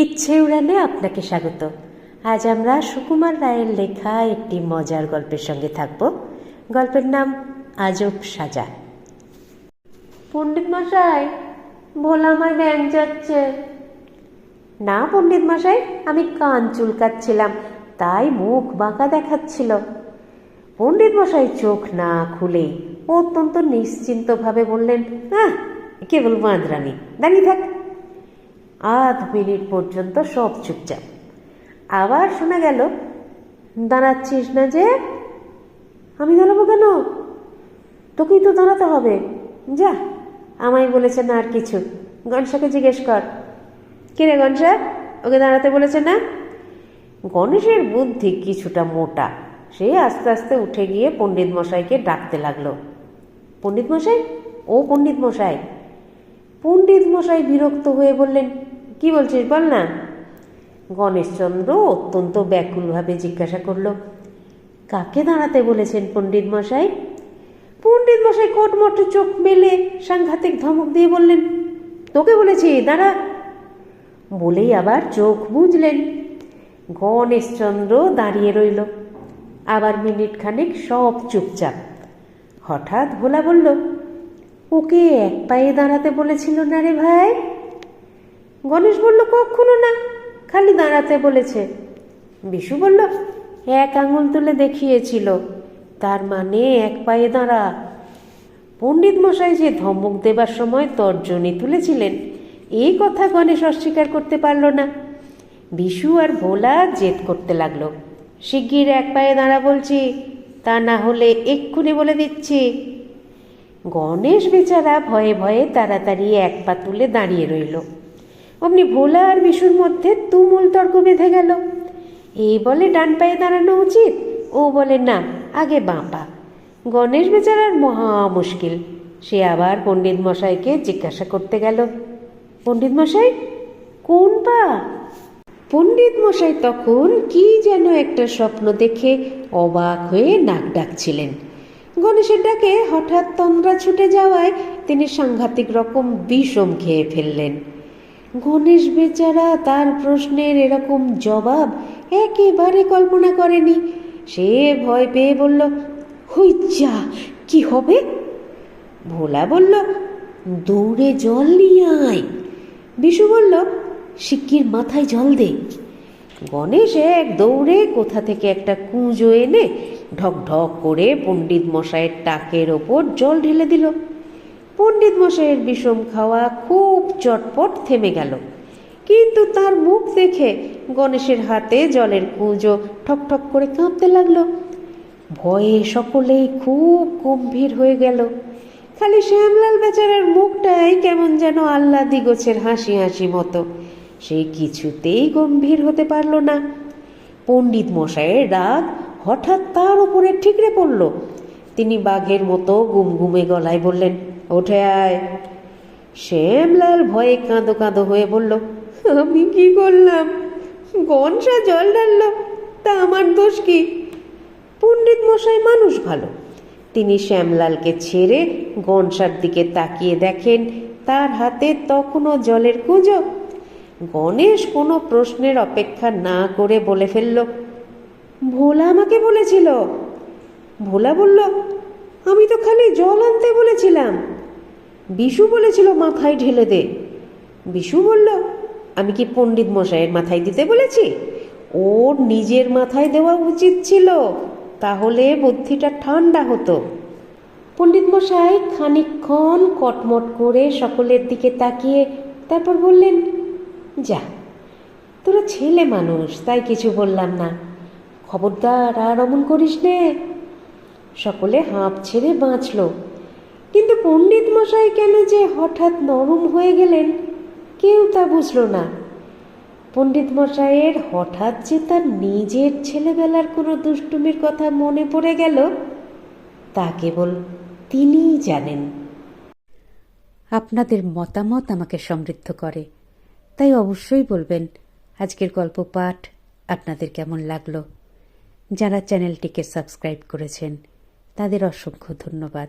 ইচ্ছে উড়ানে আপনাকে স্বাগত। আজ আমরা সুকুমার রায়ের লেখা একটি মজার গল্পের সঙ্গে থাকব। গল্পের নাম আজব সাজা। পণ্ডিত মশাই ভোলা ব্যাং যাচ্ছে। না পণ্ডিত মশাই আমি কান চুলকাচ্ছিলাম তাই মুখ বাঁকা দেখাচ্ছিল। পণ্ডিত মশাই চোখ না খুলেই অত্যন্ত নিশ্চিন্তভাবে বললেন হ্যাঁ কেবল বাঁধরানি দাঁড়িয়ে থাক আধ মিনিট পর্যন্ত সব চুপচাপ। আবার শোনা গেল, দাঁড়াচ্ছিস না যে? আমি দাঁড়াবো কেন? তোকেই তো দাঁড়াতে হবে। যা, আমায় বলেছে না আর কিছু। গণসাকে জিজ্ঞেস কর। কিরে গণসা ওকে দাঁড়াতে বলেছে না? গণেশের বুদ্ধি কিছুটা মোটা। সে আস্তে আস্তে উঠে গিয়ে পণ্ডিত মশাইকে ডাকতে লাগল। পণ্ডিত মশাই? ও পণ্ডিত মশাই। পণ্ডিত মশাই বিরক্ত হয়ে বললেন কি বলছিস বল না? গণেশচন্দ্র অত্যন্ত ব্যাকুলভাবে জিজ্ঞাসা করল, কাকে দাঁড়াতে বলেছেন পণ্ডিত মশাই? পণ্ডিত মশাই কোটমট চোখ মেলে সাংঘাতিক ধমক দিয়ে বললেন, তোকে বলেছি, দাঁড়া। বলেই আবার চোখ বুঝলেন গণেশচন্দ্র দাঁড়িয়ে রইল। আবার মিনিট খানেক সব চুপচাপ। হঠাৎ ভোলা বলল, ওকে এক পায়ে দাঁড়াতে বলেছিল না রে ভাই? গণেশ বলল, কখনো না। খালি দাঁড়াতে বলেছে। বিশু বলল, এক আঙুল তুলে দেখিয়েছিল। তার মানে এক পায়ে দাঁড়া। পণ্ডিত মশাই যে ধমক দেবার সময় তর্জনী তুলেছিলেন, এই কথা গণেশ অস্বীকার করতে পারল না। বিশু আর ভোলা জেদ করতে লাগল। শিগগির এক পায়ে দাঁড়া বলছি, তা না হলে এক্ষুনি বলে দিচ্ছি। গণেশ বেচারা ভয়ে ভয়ে তাড়াতাড়ি এক পা তুলে দাঁড়িয়ে রইল। অমনি ভোলা আর বিশুর মধ্যে তুমুল তর্ক বেঁধে গেল। এই বলে ডান পায়ে দাঁড়ানো উচিত, ও বলে না, আগে বাঁ পা। গণেশ বেচারার মহা মুশকিল। সে আবার পণ্ডিত মশাইকে জিজ্ঞাসা করতে গেল, পণ্ডিত মশাই, কোন পা? পণ্ডিত মশাই তখন কি যেন একটা স্বপ্ন দেখে অবাক হয়ে নাক ডাকছিলেন। গণেশের ডাকে হঠাৎ তন্দ্রা ছুটে যাওয়ায় তিনি সাংঘাতিক রকম বিষম খেয়ে ফেললেন। গণেশ বেচারা তার প্রশ্নের এরকম জবাব একেবারে কল্পনা করেনি। সে ভয় পেয়ে বলল হইচা কি হবে? ভোলা বলল দৌড়ে জল নিয়ে আয়। বিশু বলল শিক্কির মাথায় জল দে। গণেশ এক দৌড়ে কোথা থেকে একটা কুঁজো এনে ঢক ঢক করে পণ্ডিত মশাইয়ের টাকের ওপর জল ঢেলে দিল। পণ্ডিত মশাইয়ের বিষম খাওয়া খুব চটপট থেমে গেল। কিন্তু তার মুখ দেখে গণেশের হাতে জলের কুঁজো ঠক ঠক করে কাঁপতে লাগল। ভয়ে সকলেই খুব গম্ভীর হয়ে গেল। খালি শ্যামলাল বেচারার মুখটাই কেমন যেন আল্লাহ দিগোছের হাসি হাসি মতো। সে কিছুতেই গম্ভীর হতে পারল না। পণ্ডিত মশাইয়ের রাগ হঠাৎ তার উপরে ঠিকরে পড়ল। তিনি বাঘের মতো গুমগুমে গলায় বললেন ওঠে আয়। শ্যামলাল ভয়ে কাঁদো কাঁদো হয়ে বলল, আমি কি করলাম? গনসা জল ঢাললো, তা আমার দোষ কি? পণ্ডিত মশাই মানুষ ভালো। তিনি শ্যামলালকে ছেড়ে গনসার দিকে তাকিয়ে দেখেন, তার হাতে তখনও জলের কুঁজো। গণেশ কোনো প্রশ্নের অপেক্ষা না করে বলে ফেলল, ভোলা আমাকে বলেছিল। ভোলা বলল, আমি তো খালি জল আনতে বলেছিলাম। বিশু বলেছিল মাথায় ঢেলে দে। বিশু বলল, আমি কি পণ্ডিত মশাইয়ের মাথায় দিতে বলেছি? ওর নিজের মাথায় দেওয়া উচিত ছিল, তাহলে বুদ্ধিটা ঠান্ডা হতো। পণ্ডিত মশাই খানিকক্ষণ কটমট করে সকলের দিকে তাকিয়ে তারপর বললেন, যা, তোরা ছেলে মানুষ, তাই কিছু বললাম না। খবরদার আর অমন করিস নে। সকলে হাঁপ ছেড়ে বাঁচল। কিন্তু পণ্ডিত মশাই কেন যে হঠাৎ নরম হয়ে গেলেন, কেউ তা বুঝল না। পণ্ডিত মশাইয়ের হঠাৎ যে তার নিজের ছেলেবেলার কোনো দুষ্টুমির কথা মনে পড়ে গেল, তা কেবল তিনিই জানেন। আপনাদের মতামত আমাকে সমৃদ্ধ করে। তাই অবশ্যই বলবেন, আজকের গল্প পাঠ আপনাদের কেমন লাগল? যারা চ্যানেলটিকে সাবস্ক্রাইব করেছেন, তাদের অসংখ্য ধন্যবাদ।